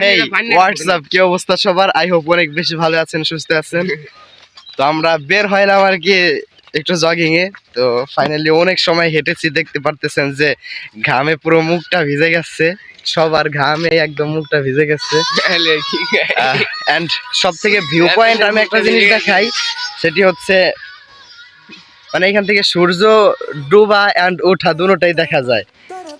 হেই WhatsApp কি অবস্থা সবার? আই হোপ অনেক বেশি ভালো আছেন সুস্থ আছেন। তো আমরা বের হইলাম আর কি একটু জগিং এ। তো ফাইনালি অনেক সময় হেঁটেছি দেখতে পারতেছেন যে ঘামে পুরো মুখটা ভিজে গেছে। সবার ঘামে একদম মুখটা ভিজে গেছে। এন্ড সব থেকে ভিউ পয়েন্ট আমি একটা জিনিস দেখাই সেটি হচ্ছে মানে এখান থেকে সূর্য ডুবা অ্যান্ড ওঠা দুটোটাই দেখা যায়।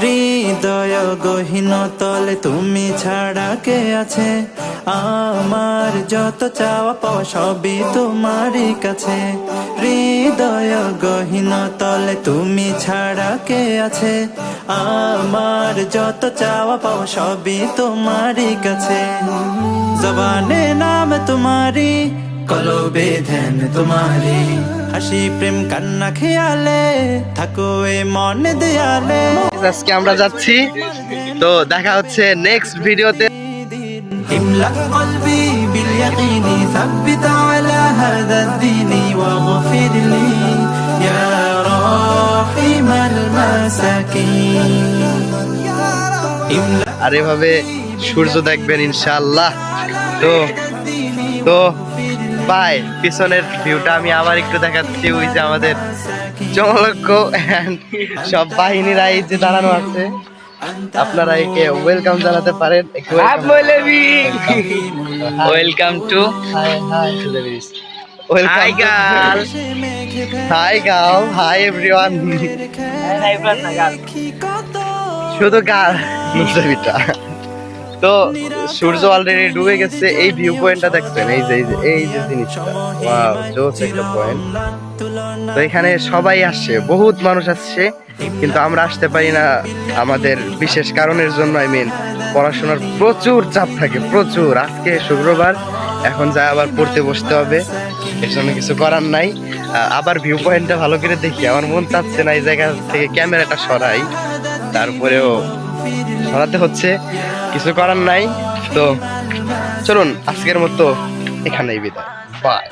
হৃদয় গহীন তলে তুমি ছাড়া কে আছে? আমার যত চাওয়া পাওয়া সবই তোমারই কাছে। হৃদয় গহীন তলে তুমি ছাড়া কে আছে? আমার যত চাওয়া পাওয়া সবই তোমারই কাছে। জবানে নাম তোমারি কলবে ধ্যান তোমারি হাসি প্রেম কান্না খেয়ালে থাকো এ মন দেয়ালে আজকে আমরা যাচ্ছি তো দেখা হচ্ছে নেক্সট ভিডিওতে املأ قلبي باليقين ثبت على هذا الدين واغفر لي يا رحيم المساكين املأ আর এভাবে সূর্য দেখবেন ইনশাআল্লাহ তো তো বাই পিছনের ভিউটা আমি আবার একটু দেখাচ্ছি ওই যে আমাদের চমলক্ষ and সব বাহিনীরা এই যে দাঁড়ানো আছে। আপনারা একে ওয়েলকাম জানাতে পারেন welcome to hi girl hi গাও হাই এভরিওয়ান শুধু গাল মুসলিটা তো সূর্য অলরেডি ডুবে গেছে, এই ভিউ পয়েন্টটা দেখছেন, এই যে এই যে জিনিসটা। ওয়াও জোস একটা পয়েন্ট তো এখানে সবাই আসছে, বহুত মানুষ আসছে, কিন্তু আমরা আসতে পারি না আমাদের বিশেষ কারণের জন্য আই মিন পড়াশোনার প্রচুর চাপ থাকে, প্রচুর। আজকে শুক্রবার, এখন যা আবার পড়তে বসতে হবে, এর জন্য কিছু করার নাই। আবার ভিউ পয়েন্টটা ভালো করে দেখি, আমার মন চাচ্ছে না এই জায়গা থেকে ক্যামেরাটা সরাই, তারপরেও সরাতে হচ্ছে কিছু করার নাই। তো চলুন আজকের মতো এখানেই বিদায়। বাই